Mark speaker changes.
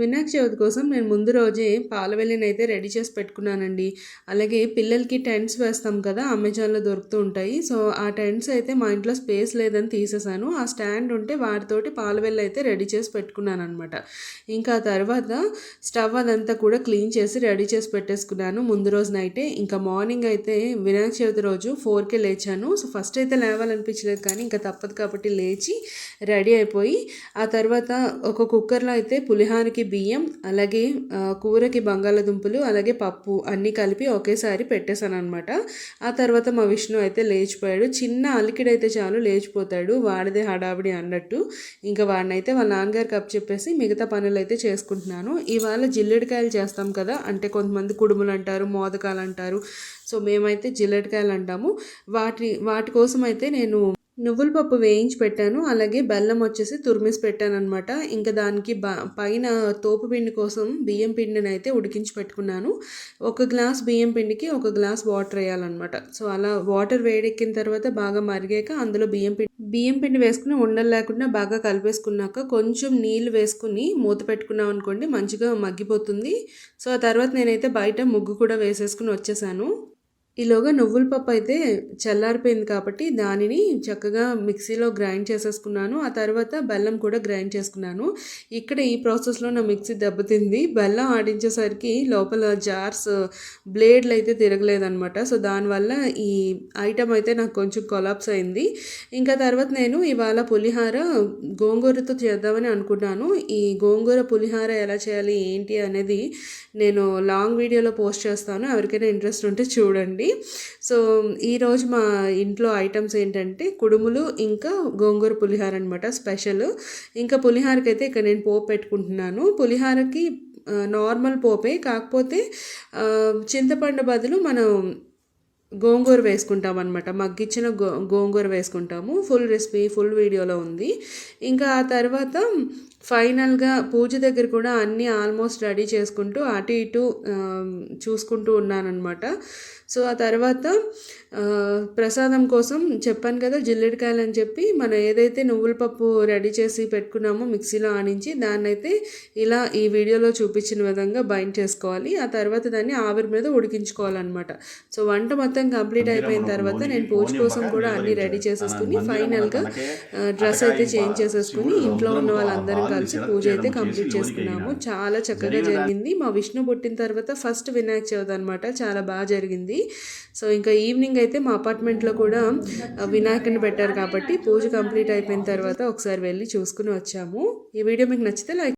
Speaker 1: వినాయక చవితి కోసం నేను ముందు రోజే పాలవెల్లిని అయితే రెడీ చేసి పెట్టుకున్నానండి. అలాగే పిల్లలకి టెంట్స్ వేస్తాం కదా అమెజాన్లో దొరుకుతూ ఉంటాయి. సో ఆ టెంట్స్ అయితే మా ఇంట్లో స్పేస్ లేదని తీసేసాను. ఆ స్టాండ్ ఉంటే వాటితోటి పాలవెల్లి అయితే రెడీ చేసి పెట్టుకున్నాను అనమాట ఇంకా తర్వాత స్టవ్ అదంతా కూడా క్లీన్ చేసి రెడీ చేసి పెట్టేసుకున్నాను ముందు రోజు నైటే. ఇంకా మార్నింగ్ అయితే వినాయక చవితి రోజు ఫోర్కే లేచాను. సో ఫస్ట్ అయితే లేవాలనిపించలేదు కానీ ఇంకా తప్పదు కాబట్టి లేచి రెడీ అయిపోయి ఆ తర్వాత ఒక కుక్కర్లో అయితే పులిహానికి బియ్యం అలాగే కూరకి బంగాళదుంపలు అలాగే పప్పు అన్నీ కలిపి ఒకేసారి పెట్టేశాను అనమాట ఆ తర్వాత మా విష్ణు అయితే లేచిపోయాడు. చిన్న అలికిడైతే చాలు లేచిపోతాడు. వాడిదే హడావిడి అన్నట్టు. ఇంకా వాడినైతే వాళ్ళ నాన్నగారికి కప్ చెప్పేసి మిగతా పనులు అయితే చేసుకుంటున్నాను. ఇవాళ జిల్లెడికాయలు చేస్తాం కదా అంటే కొంతమంది కుడుములు అంటారు మోదకాలు అంటారు సో మేమైతే జిల్లెడికాయలు అంటాము వాటి వాటి కోసం అయితే నేను నువ్వుల పప్పు వేయించి పెట్టాను. అలాగే బెల్లం వచ్చేసి తురిమిసి పెట్టాను అనమాట ఇంకా దానికి పైన తోపు పిండి కోసం బియ్యం పిండిని అయితే ఉడికించి పెట్టుకున్నాను. ఒక గ్లాస్ బియ్యం పిండికి ఒక గ్లాస్ వాటర్ వేయాలన్నమాట. సో అలా వాటర్ వేడెక్కిన తర్వాత బాగా మరిగాక అందులో బియ్యం పిండి బియ్యం పిండి వేసుకుని ఉండలు లేకుండా బాగా కలిపేసుకున్నాక కొంచెం నీళ్ళు వేసుకుని మూత పెట్టుకున్నాం అనుకోండి మంచిగా మగ్గిపోతుంది. సో ఆ తర్వాత నేనైతే బయట ముగ్గు కూడా వేసేసుకుని వచ్చేసాను. ఈలోగా నువ్వుల పప్పు అయితే చల్లారిపోయింది కాబట్టి దానిని చక్కగా మిక్సీలో గ్రైండ్ చేసేసుకున్నాను. ఆ తర్వాత బెల్లం కూడా గ్రైండ్ చేసుకున్నాను. ఇక్కడ ఈ ప్రాసెస్లో నా మిక్సీ దెబ్బతింది. బెల్లం ఆడించేసరికి లోపల జార్స్ బ్లేడ్లు అయితే తిరగలేదనమాట సో దానివల్ల ఈ ఐటమ్ అయితే నాకు కొంచెం కొలాప్స్ అయింది. ఇంకా తర్వాత నేను ఇవాళ పులిహార గోంగూరతో చేద్దామని అనుకున్నాను. ఈ గోంగూర పులిహార ఎలా చేయాలి ఏంటి అనేది నేను లాంగ్ వీడియోలో పోస్ట్ చేస్తాను. ఎవరికైనా ఇంట్రెస్ట్ ఉంటే చూడండి. సో ఈరోజు మా ఇంట్లో ఐటమ్స్ ఏంటంటే కుడుములు ఇంకా గోంగూర పులిహార అనమాట స్పెషల్. ఇంకా పులిహారకి అయితే ఇక్కడ నేను పోపు పెట్టుకుంటున్నాను. పులిహారకి నార్మల్ పోపే కాకపోతే చింతపండు బదులు మనం గోంగూర వేసుకుంటాం అనమాట మగ్గిచ్చిన గో గోంగూర వేసుకుంటాము. ఫుల్ రెసిపీ ఫుల్ వీడియోలో ఉంది. ఇంకా ఆ తర్వాత ఫైనల్గా పూజ దగ్గర కూడా అన్నీ ఆల్మోస్ట్ రెడీ చేసుకుంటూ అటు ఇటు చూసుకుంటూ ఉన్నానమాట సో ఆ తర్వాత ప్రసాదం కోసం చెప్పాను కదా జిల్లెడికాయలు అని చెప్పి మనం ఏదైతే నువ్వుల పప్పు రెడీ చేసి పెట్టుకున్నామో మిక్సీలో ఆనించి దాన్ని అయితే ఇలా ఈ వీడియోలో చూపించిన విధంగా బైండ్ చేసుకోవాలి. ఆ తర్వాత దాన్ని ఆవిరి మీద ఉడికించుకోవాలన్నమాట. సో వంట మొత్తం కంప్లీట్ అయిపోయిన తర్వాత నేను పూజ కోసం కూడా అన్నీ రెడీ చేసేసుకుని ఫైనల్గా డ్రెస్ అయితే చేంజ్ చేసేసుకుని ఇంట్లో ఉన్న వాళ్ళందరం కలిసి పూజ అయితే కంప్లీట్ చేసుకున్నాము. చాలా చక్కగా జరిగింది. మా విష్ణు పుట్టిన తర్వాత ఫస్ట్ వినాయక చవితి అనమాట చాలా బాగా జరిగింది. సో ఇంకా ఈవినింగ్ అయితే మా అపార్ట్మెంట్లో కూడా వినాయకుని పెట్టారు కాబట్టి పూజ కంప్లీట్ అయిపోయిన తర్వాత ఒకసారి వెళ్ళి చూసుకుని వచ్చాము. ఈ వీడియో మీకు నచ్చితే లైక్